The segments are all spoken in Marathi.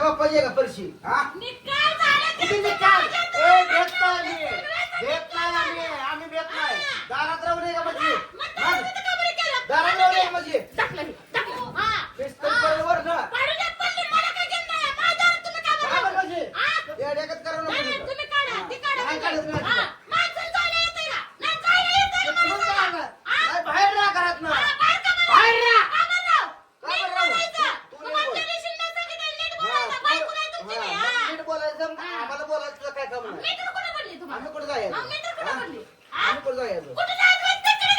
बाप्पाची आहे का परशी हा? निकाल झाला निकाल माझ्या ए दोघांचा. भेट नाही आम्ही भेट नाही आम्ही आम्ही भेट नाही दारात राहू नये का म्हणजे मग तुम्ही तिथं का बरं केलं? दारात राहू नये म्हणजे टाकलं मी, टाकलं. हा. पिस्तूल हा. बरोबर ना काढू द्या पल्ली, मला काय घेणं नाही. माझ्यावर तुम्ही काय काय बोलता? म्हणजे हा? या डेकत करू नाही, नाही, नको तुम्ही काढा, ती काढा नाही तुम्ही. काढत नाही. हा. माणसाला जायला येतंय का? नाही, जायला येतंय का कुठून माणसाला? जाणार? हा? नाही, बाहेर राहा घरात ना हा, बाहेर का बरं? बाहेर राहा. का बरं राव? का नीट बरं राहू? बोलायचं. तू नीट तुम्हाला बोल. त्या दिवशी नाही सांगितलं, नीट हा, बोलायचं. बायको नाही तुमची हा, मी, मग हा. नीट बोलायचं हा. आम्हाला बोलायचं तुला काय काम नाही मीटर कुठं पडली तुम्हाला? आम्ही कुठे जायचं हा, मीटर कुठं हा? पडली? हा? आम्ही कुठे जायचं कुठं जायचं? तिकडे गेलं आणि कुठे गेलं नाही? ना, ना, तुमच्या नावावर आहे ना? नावावर आहे म्हणजे तिकडे बोलायचं. माझे ही माझंच नाव आहे नाही, गं. नाही, तुमच्या नावावर सगळं तुमचंच आहे. आम्ही नुसतं उपनारीच है आहे.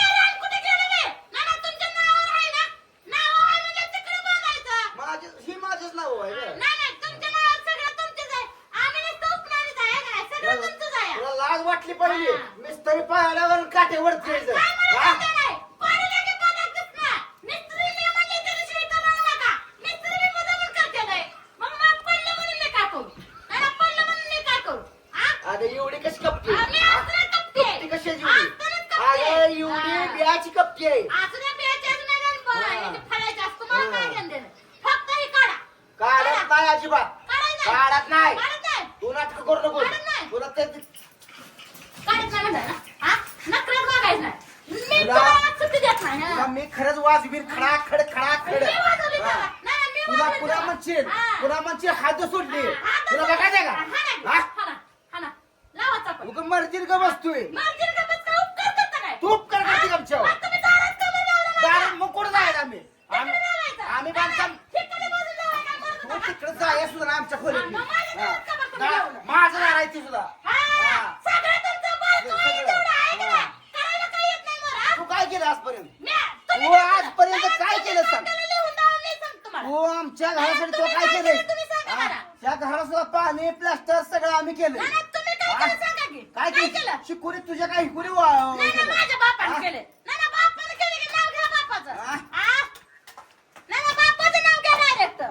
तुला लाज वाटली पाहिजे हा. मिस्तरी पायावर काटे वरती काय म्हणत होते नाही? पाहिलं की बघतच ना. मिस्त्री मी म्हणले तरी शिवाय राहू नका. मिस्त्री मी मुद्दामून करते नाही. मग मग पडलं म्हणून मी काय करू? नाही ना, पडलं म्हणून मी काय करू? हा? अरे एवढी कशी कपटी आम्ही असलं कपटी आहे. ती कशाची असलं एवढी कपटी आहे. अरे एवढी हा. बियाची कपटी आहे असं नाही प्यायचं नाही आणि ब- हा. याचे फळायचे असतं. मला हा. काय घेणं देणं? फक्त हे काढा. काढत काढा. नाही अजिबात काढायचं नाही. काढत नाही काढत नाही. तू नाटक करू नको काढत नाही. तुला ते काढत नाही म्हणताय ना? हा? नखरेच वागायचं नाही. मी तुला- तुम्हाला सुट्टी देत नाही, हा. तुला मी खरंच वाजवीर खडा खड खडा खड मी वाजवली हा. त्याला. नाही, नाही, मी तुला वाजवली पुरा त्याला. म्हणशील हा. पुरा म्हणशील हात सोडली हा, हात तुला बघायचं हा, का ना, हा? हा हा ना. लावा चापट. उगा मर्जीर का बसतोय मार्जिन का बस काय उपकार करता काय? तू उपकार करते हा? आमच्यावर. दारात मग कुठं जायचं आम्ही आम्ही बांधकाम तू? तिकडे जाय सुद्धा ना आमच्या खोलीत हा, दारात? माझं दार आहे ती सुद्धा हा, हा. हा. हा? तू काय केलं आजपर्यंत तू काय केलं? आजपर्यंत काय सांग? तू आमच्या घरासाठी तो काय केलंय तुम्ही सांगा हा? त्या सुद्धा पाणी प्लास्टर सगळं आम्ही हा? केलं. काय केलं? शिकुरी तुझ्या काय हिकुरी वा- केलं? बापाने हा? केले. नाही, नाही, बापाने केले की नाव घ्या बापाचं. हा? हा? नाही, नाही, बापाचं नाव घ्या direct.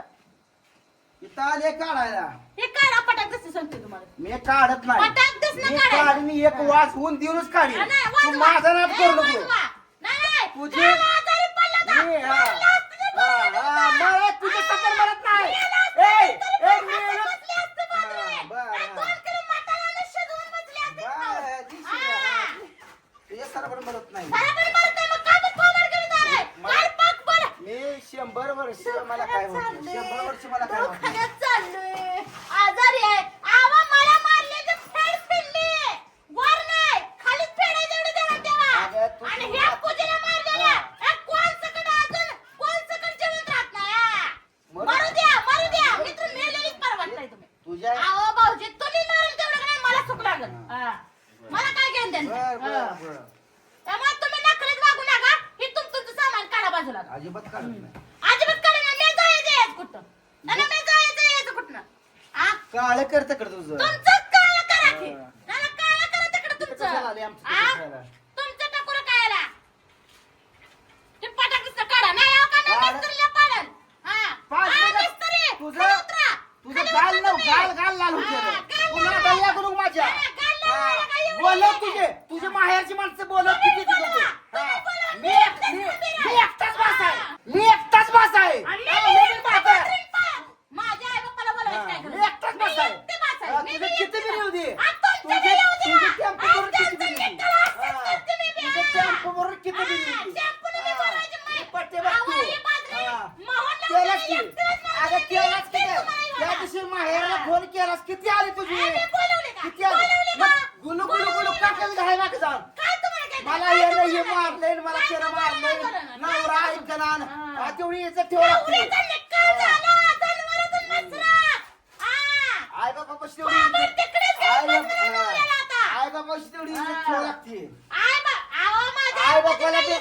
इथं आले काढायला हे काढा पटाक दिसते सांगते तुम्हाला. मी काढत नाही पटाक दिसणं मी काढायचं. काढीन एक वाच होऊन देऊनच काढीन हा, नाही, तू. माझा नाद करू नको वाजवा. नाही, नाही, तुझी- आजारी पडला तर मी, हा. मारलं असतं ते हा, बरं हा, झालं. मला तुझ्या समोर म्हणत नाही मेला असतं ए, तरी ए, पण मेलं- हसत बसले असते बाजूने. हा, बरं. आणि दोन किलो मटणानं शिजवून बसले असते खाऊन. बरं, दिसलं. हा. तुझ्या सराबर म्हणत नाही बरोबर बोलतोय, मग का बरं फोनवर घेऊन जाणार? मला- मार पाक बोला. मी शंभर वर्ष मला काय होत शंभर वर्ष मला काय होत दवाखान्यात चाललोय. आजारी आहे आवा मला मारले तर फेड फिरली वर नाही खालीच फेडायचं एवढं देणार तेव्हा. अगं, तू- आणि ह्या पूजेला मारलेल्या ह्या कोण सकट अजून कोण सकट जेवण राहत नाही हा. मरू- मरू द्या मरू द्या मी तर मेलेलीच परवडत नाही तुम्ही तुझ्या अहो भाऊजी तुम्ही मारून तेवढं नाही मला सुख लागल हा. मला काय घेऊन बर देणं बर हा. बर त्यामुळे तुम्ही नखरेच वागू नका हे तुमचं तुमचं सामान काढा बाजूला अजिबात काढत नाही अजिबात काढा ना मी जायचं यायचं कुठं नाही मी जायचं यायचं कुठं हा काळ करत कर तुझं तुमचं काळं करा की. नाही काळं करा तिकडं तुमचं कशाला आली आमचं हा? कशाला? तुमचं टाकून कायला ते पटाकीचं काढा नाही हो का मी काढ. मिस्त्रीला पाडल हा पाड हा, नका. मिस्त्री, तुझं- खाली उतरा. तुझं खाली गाल उतरा नव तुम्ही. गाल गाल लाल होते हा, रे. गाल पुन्हा लाल. गल्ल्या करू माझ्या हा, गाल लाल हा. नाही. तुझे तुझे माहेरची माणसं बोलव तुम्ही किती तुझं बोलवा. ते. तुम्ही बोलवा. मी मी एकटाच बास आहे. मी एकटाच आहे माझ्या आई बाप्पाला बोलायचं काय? मी आहे. तुझं किती एकटी बी येऊ दे. तुझे-. तुझे बरोबर किती येऊ दे. तुझे येऊ दे. पट्टे केलास की अगं केलास की त्या. दिवशी माहेरला. फोन केलास आली तुझी? किती आली गुलू गुलू गुलू काकल घाय माग जाऊन मला येणं हे मारलंय आणि मला त्यानं मारलंय नवरा? ऐकणार हा. तेवढी इज्जत ठेवा लागते आई बाबा पशी तेवढी इज्जत- आई बाबा. आई बाबा पशी तेवढी इज्जत. ठेवा लागते आईबापाची बापाला ते-.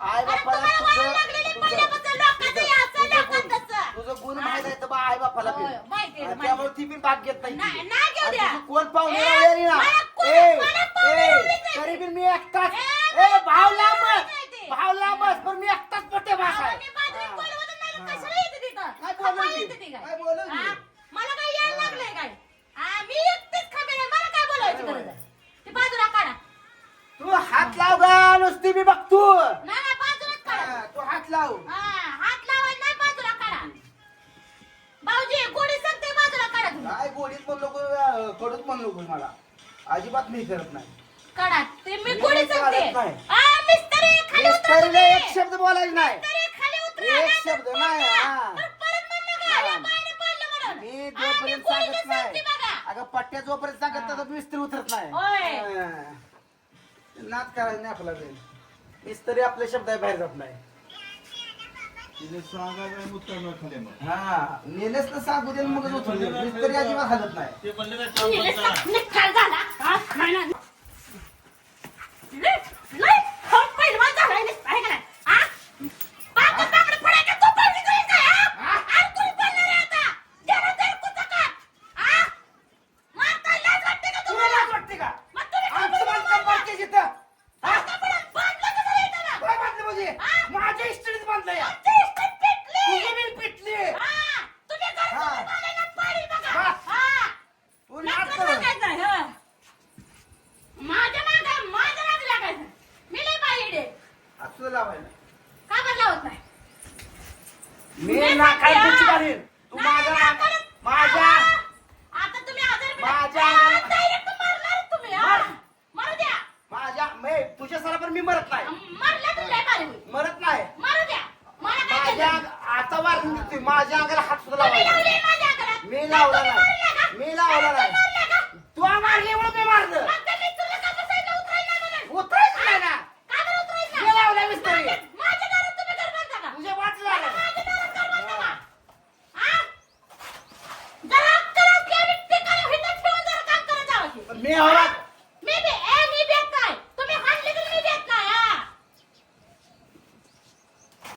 आई बापाला तुम्हाला तुझं- गुण- माहीत आहे तर बा आई बापाला बी. होय, माहिती आहे, आणि माहिती त्यामुळे. ती बी भाग घेत नाही ते मी बघतो नाही नाही बाजूलाच काढा तू हात लाव हा, हात लावायला नाही बाजूला काढा भाऊजी गोडी सांगते बाजूला काढा तुम्ही काय गोडीत पण लोक कडूच पण लोक मला अजिबात मी करत नाही काढा ते मी गोडी सांगते नाही. आ, मिस्त्री खाली उतरा मिस्टरीला तुम्ही. एक शब्द बोलायचं नाही मिस्त्री खाली उतरा. एक शब्द नाही. हा. तर परत म्हणू नका, हा. या बाईने पडलं म्हणून. मी आ, जोपर्यंत सांगत नाही सांगते बघा. अगं पट्ट्या जोपर्यंत सांगत नाही मिस्त्री उतरत नाही होय. हा. नाच करायचं नाही आपला मिस्त्री आपल्या शब्दा बाहेर जात नाही. तिने सांगायला मुद्दा खाली मग. हा नेलेच तर सांगू दे मगच उतरते मिस्त्री अजिबात हालत नाही. ते म्हणले काय झाला. हा, नाही, नाही. लय- लय खोट पैलवान झालाय नुसता, आहे का नाही? हा? बाकड- बाकड पडायचं, तू पडली का इथं, हा? अरे तू पडणार आहे आता. जरा जरा कुचकाट. हा? मारता लाज वाटते का तुला तुम्हाला? लाज वाटते का मग तुम्ही का आमचं बरं बांधकाम मारता? बांधते जिथं बांधता पडा, बांधलं का नाही इथं ना? काय बांधलं म्हणजे हा? माझ्या इस्टेटीत बांधलंय आमची इस्टेट पेटली. तुझी बिल पिटली हा, तुम्ही घरचं हा. तुम्हाला ना पाडी बघा. हा. हा. तू नाटकं नाच कर. सांगायचं, हं. माझ्या मागं माझ्या मागं लागायचं. मी लय बाईडे. असं लावायला का बरं लावत नाही? मी मी ना हा. तू नाही, माझ्या. माझ्या. आता तुम्ही आजारी पडा. माझ्या अंगाला- direct मारणार तुम्ही, हा. मार. मारू द्या. माझ्या मे तुझ्या सरा पण मी मरत नाही मारलं तर लय भारी होईल. मरत नाही मारू द्या. मला काय माझ्या? अंग- आता देतोय माझ्या अंगाला हात सुद्धा तुम्ही लावायचा लावली माझ्या. मी लावला नाही. મે